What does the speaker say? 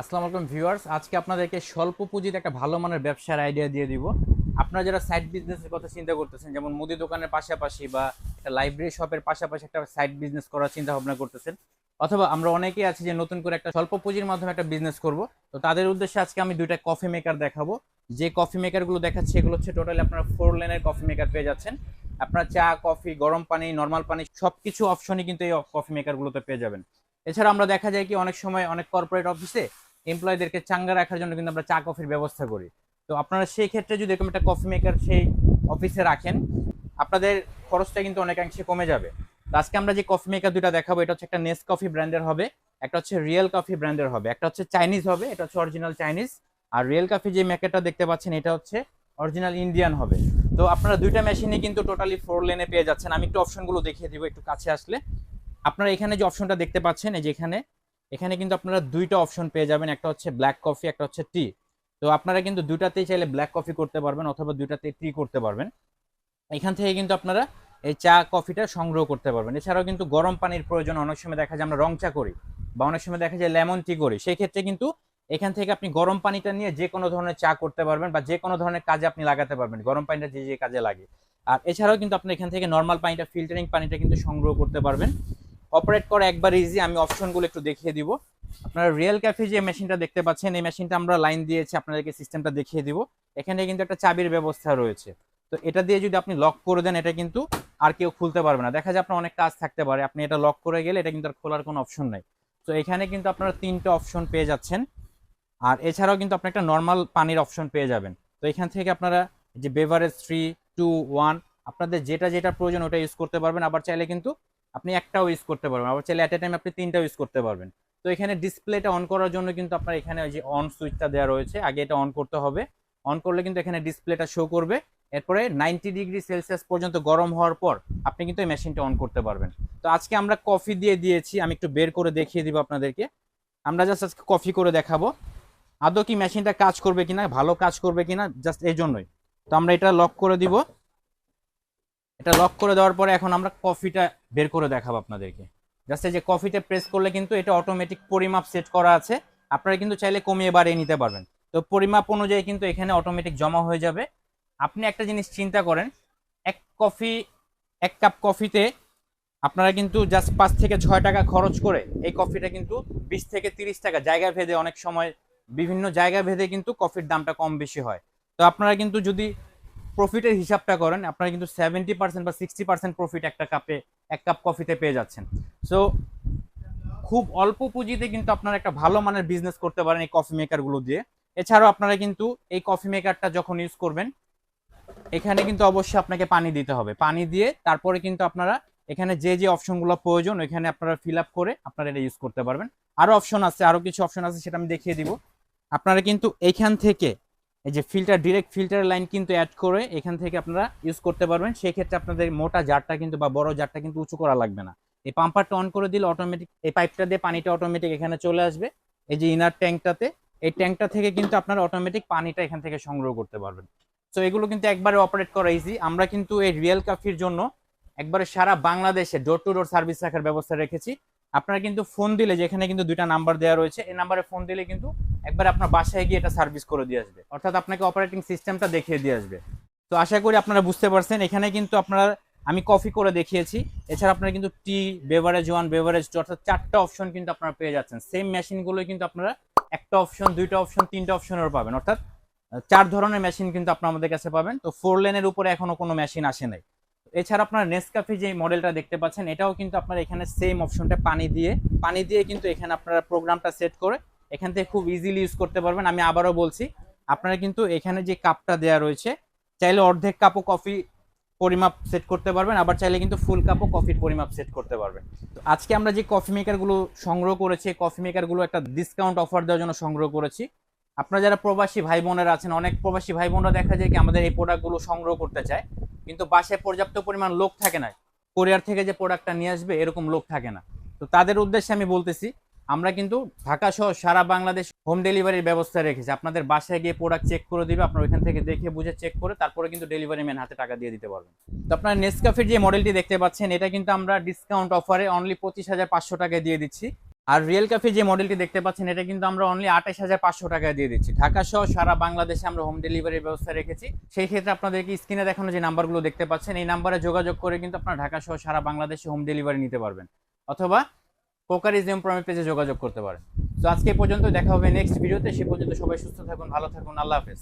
আসসালামু আলাইকুম ভিউয়ার্স, আজকে আপনাদেরকে স্বল্প পুঁজিতে একটা ভালো মানের ব্যবসার আইডিয়া দিয়ে দিব। আপনারা যারা সাইড বিজনেসের কথা চিন্তা করতেছেন, যেমন মুদি দোকানের পাশাপাশি বা একটা লাইব্রেরি শপের পাশাপাশি একটা সাইড বিজনেস করার চিন্তা ভাবনা করতেছেন, অথবা আমরা অনেকেই আছি যে নতুন করে একটা স্বল্প পুঁজির মাধ্যমে একটা বিজনেস করব, তো তাদের উদ্দেশ্যে আজকে আমি দুইটা কফি মেকার দেখাবো। যে কফি মেকারগুলো দেখাচ্ছি এগুলো হচ্ছে টোটালি আপনারা ফোর লেনের কফি মেকার পেয়ে যাচ্ছেন। আপনার চা কফি গরম পানি নর্মাল পানি, সবকিছু অপশনই কিন্তু এই কফি মেকারগুলোতে পেয়ে যাবেন। এছাড়া আমরা দেখা যায় কি, অনেক সময় অনেক কর্পোরেট অফিসে এমপ্লয়ীদেরকে চাঙ্গা রাখার জন্য কিন্তু আমরা চা, কফির ব্যবস্থা করি। তো আপনারা সেই ক্ষেত্রে যদি এরকম একটা কফি মেকার সেই অফিসে রাখেন, আপনাদের খরচটা কিন্তু অনেকাংশে কমে যাবে। আজকে আমরা যে কফি মেকার দুটা দেখাবো, এটা হচ্ছে একটা নেস কফি ব্র্যান্ডের হবে, একটা হচ্ছে রিয়েল কফি ব্র্যান্ডের হবে, একটা হচ্ছে চাইনিজ হবে, এটা হচ্ছে অরিজিনাল চাইনিজ আর রিয়েল কফি যে মেকারটা দেখতে পাচ্ছেন, এটা হচ্ছে অরিজিনাল ইন্ডিয়ান হবে। তো আপনারা দুইটা মেশিনে কিন্তু টোটালি ফোর লেনে পেয়ে যাচ্ছেন। আমি একটু অপশনগুলো দেখিয়ে দিব একটু কাছে আসলে। আপনারা এখানে যে অপশনটা দেখতে পাচ্ছেন, এই যে এখানে এখানে কিন্তু আপনারা দুইটা অপশন পেয়ে যাবেন, একটা হচ্ছে ব্ল্যাক কফি একটা হচ্ছে টি তো আপনারা কিন্তু দুটাতেই চাইলে ব্ল্যাক কফি করতে পারবেন অথবা দুটাতে টি করতে পারবেন। এখান থেকে কিন্তু আপনারা এই চা কফিটা সংগ্রহ করতে পারবেন। এছাড়াও কিন্তু গরম পানির প্রয়োজন, অনেক সময় দেখা যায় আমরা রং চা করি বা অনেক সময় দেখা যায় লেমন টি করি। সেই ক্ষেত্রে কিন্তু এখান থেকে আপনি গরম পানিটা নিয়ে যে কোনো ধরনের চা করতে পারবেন বা যে কোনো ধরনের কাজে আপনি লাগাতে পারবেন, গরম পানিটা যে যে কাজে লাগে। আর এছাড়াও কিন্তু আপনি এখান থেকে নর্মাল পানিটা ফিল্টারিং পানিটা কিন্তু সংগ্রহ করতে পারবেন। অপারেট করা একবার ইজি আমি অপশনগুলো একটু দেখিয়ে দিব। আপনারা রিয়েল ক্যাফে যে মেশিনটা দেখতে পাচ্ছেন, এই মেশিনটা আমরা লাইন দিয়েছি, আপনাদেরকে সিস্টেমটা দেখিয়ে দিব। এখানে কিন্তু একটা চাবির ব্যবস্থা রয়েছে। তো এটা দিয়ে যদি আপনি লক করে দেন, এটা কিন্তু আর কেউ খুলতে পারবে না। দেখা যায় আপনার অনেক কাজ থাকতে পারে, আপনি এটা লক করে গেলে এটা কিন্তু আর খোলার কোনো অপশন নাই। তো এখানে কিন্তু আপনারা তিনটে অপশন পেয়ে যাচ্ছেন। আর এছাড়াও কিন্তু আপনি একটা নর্মাল পানির অপশন পেয়ে যাবেন। তো এখান থেকে আপনারা যে বেভারেজ থ্রি টু ওয়ান আপনাদের যেটা যেটা প্রয়োজন ওটা ইউজ করতে পারবেন। আবার চাইলে কিন্তু আপনি একটাও ইউজ করতে পারবেন আবার চাইলে অ্যাট এ টাইম আপনি তিনটাও ইউজ করতে পারবেন। তো এখানে ডিসপ্লেটা অন করার জন্য কিন্তু আপনার এখানে ওই যে অন সুইচটা দেওয়া রয়েছে। আগে এটা অন করতে হবে। অন করলে কিন্তু এখানে ডিসপ্লেটা শো করবে। এরপরে নাইনটি ডিগ্রি সেলসিয়াস পর্যন্ত গরম হওয়ার পর আপনি কিন্তু এই মেশিনটা অন করতে পারবেন। তো আজকে আমরা কফি দিয়ে দিয়েছি। আমি একটু বের করে দেখিয়ে দিব আপনাদেরকে। আমরা জাস্ট আজকে কফি করে দেখাবো। আদৌ কি মেশিনটা কাজ করবে কিনা, ভালো কাজ করবে কিনা জাস্ট এই জন্যই। তো আমরা এটা লক করে দিব। এটা লক করে দেওয়ার পরে এখন আমরা কফিটা বের করে দেখাবো আপনাদেরকে। জাস্ট এই যে কফিতে প্রেস করলে কিন্তু এটা অটোমেটিক পরিমাপ সেট করা আছে। আপনারা কিন্তু চাইলে কমিয়ে বাড়িয়ে নিতে পারবেন। তো পরিমাপ অনুযায়ী কিন্তু এখানে অটোমেটিক জমা হয়ে যাবে। আপনি একটা জিনিস চিন্তা করেন, এক কফি এক কাপ কফিতে আপনারা কিন্তু জাস্ট পাঁচ থেকে ছয় টাকা খরচ করে এই কফিটা কিন্তু বিশ থেকে তিরিশ টাকা জায়গা ভেদে অনেক সময় বিভিন্ন জায়গা ভেদে কিন্তু কফির দামটা কম বেশি হয়। তো আপনারা কিন্তু যদি প্রফিটের হিসাবটা করেন, আপনারা কিন্তু সেভেন্টি পার্সেন্ট বা সিক্সটি পার্সেন্ট প্রফিট একটা কাপে এক কাপ কফিতে পেয়ে যাচ্ছেন। সো খুব অল্প পুঁজিতে কিন্তু আপনারা একটা ভালো মানের বিজনেস করতে পারেন এই কফি মেকারগুলো দিয়ে। এছাড়াও আপনারা কিন্তু এই কফি মেকারটা যখন ইউজ করবেন, এখানে কিন্তু অবশ্যই আপনাকে পানি দিতে হবে। পানি দিয়ে তারপরে কিন্তু আপনারা এখানে যে যে অপশনগুলো প্রয়োজন, ওইখানে আপনারা ফিল করে আপনারা এটা ইউজ করতে পারবেন। আরও অপশন আছে আরও কিছু অপশন আছে সেটা আমি দেখিয়ে দিব। আপনারা কিন্তু এইখান থেকে এই যে ফিল্টার ডিরেক্ট ফিল্টার লাইন কিন্তু অ্যাড করে এখান থেকে আপনারা ইউজ করতে পারবেন। সেই ক্ষেত্রে আপনাদের মোটা জারটা কিন্তু বা বড় জারটা কিন্তু উঁচু করা লাগবে না। এই পাম্পারটা অন করে দিলে অটোমেটিক এই পাইপটা দিয়ে পানিটা অটোমেটিক এখানে চলে আসবে। এই যে ইনার ট্যাঙ্কটাতে এই ট্যাঙ্কটা থেকে কিন্তু আপনারা অটোমেটিক পানিটা এখান থেকে সংগ্রহ করতে পারবেন। সো এগুলো কিন্তু একবারে অপারেট করা ইজি আমরা কিন্তু এই রিয়েল কাফির জন্য একবারে সারা বাংলাদেশে ডোর টু ডোর সার্ভিস রাখার ব্যবস্থা রেখেছি। আপনারা কিন্তু ফোন দিলে যেখানে কিন্তু দুইটা নাম্বার দেওয়া রয়েছে, এই নাম্বারে ফোন দিলে কিন্তু একবার আপনার বাসায় গিয়ে এটা সার্ভিস করে দিয়ে আসবে। অর্থাৎ আপনাকে অপারেটিং সিস্টেমটা দেখিয়ে দিয়ে আসবে। তো আশা করি আপনারা বুঝতে পারছেন, এখানে কিন্তু আপনারা, আমি কফি করে দেখিয়েছি। এছাড়া আপনারা কিন্তু টি বেভারেজ ওয়ান বেভারেজ টু অর্থাৎ চারটা অপশন কিন্তু আপনারা পেয়ে যাচ্ছেন। সেম মেশিনগুলো কিন্তু আপনারা একটা অপশন দুইটা অপশন তিনটা অপশনেরও পাবেন। অর্থাৎ চার ধরনের মেশিন কিন্তু আপনারা আমাদের কাছে পাবেন। তো ফোর লেনের উপরে এখনও কোনো মেশিন আসে নাই। এছাড়া আপনার নেসকাফে যে মডেলটা দেখতে পাচ্ছেন, এটাও কিন্তু আপনার এখানে সেম অপশনটা পানি দিয়ে পানি দিয়ে কিন্তু এখানে আপনারা প্রোগ্রামটা সেট করে এখান থেকে খুব ইজিলি ইউজ করতে পারবেন। আমি আবারও বলছি, আপনারা কিন্তু এখানে যে কাপটা দেওয়া রয়েছে, চাইলে অর্ধেক কাপও কফি পরিমাপ সেট করতে পারবেন, আবার চাইলে কিন্তু ফুল কাপও কফির পরিমাপ সেট করতে পারবেন। তো আজকে আমরা যে কফি মেকারগুলো সংগ্রহ করেছি কফি মেকারগুলো একটা ডিসকাউন্ট অফার দেওয়ার জন্য সংগ্রহ করেছি। আপনারা যারা প্রবাসী ভাই বোনেরা আছেন, অনেক প্রবাসী ভাই বোনরা দেখা যায় কি আমাদের এই প্রোডাক্টগুলো সংগ্রহ করতে চায়। কিন্তু বাসায় পর্যাপ্ত পরিমাণ লোক থাকে না। কোরিয়ার থেকে যে প্রোডাক্টটা নিয়ে আসবে, এরকম লোক থাকে না। তো তাদের উদ্দেশ্যে আমি বলতেছি, আমরা কিন্তু ঢাকা সহ সারা বাংলাদেশ হোম ডেলিভারির ব্যবস্থা রেখেছি। আপনাদের বাসায় গিয়ে প্রোডাক্ট চেক করে দিবে, আপনার ওইখান থেকে দেখে বুঝে চেক করে তারপরে কিন্তু ডেলিভারি ম্যান হাতে টাকা দিয়ে দিতে পারবেন। তো আপনার নেসকাফের যে মডেলটি দেখতে পাচ্ছেন, এটা কিন্তু আমরা ডিসকাউন্ট অফারে অনলি পঁচিশ হাজার পাঁচশো টাকায় দিয়ে দিচ্ছি। আর রিয়েল ক্যাফে যে মডেলটি দেখতে পাচ্ছেন, এটা কিন্তু আমরা অনলি আঠাশ হাজার পাঁচশো টাকায় দিয়ে দিচ্ছি। ঢাকা সহ সারা বাংলাদেশে আমরা হোম ডেলিভারির ব্যবস্থা রেখেছি। সেই ক্ষেত্রে আপনাদেরকে স্ক্রিনে দেখানো যে নাম্বারগুলো দেখতে পাচ্ছেন, এই নাম্বারে যোগাযোগ করে কিন্তু আপনারা ঢাকা সহ সারা বাংলাদেশে হোম ডেলিভারি নিতে পারবেন। অথবা কোকারিজম প্রমে পেজে যোগাযোগ করতে পারেন। তো আজকে পর্যন্ত দেখা হবে নেক্সট ভিডিওতে সে পর্যন্ত সবাই সুস্থ থাকুন, ভালো থাকুন, আল্লাহ হাফেজ।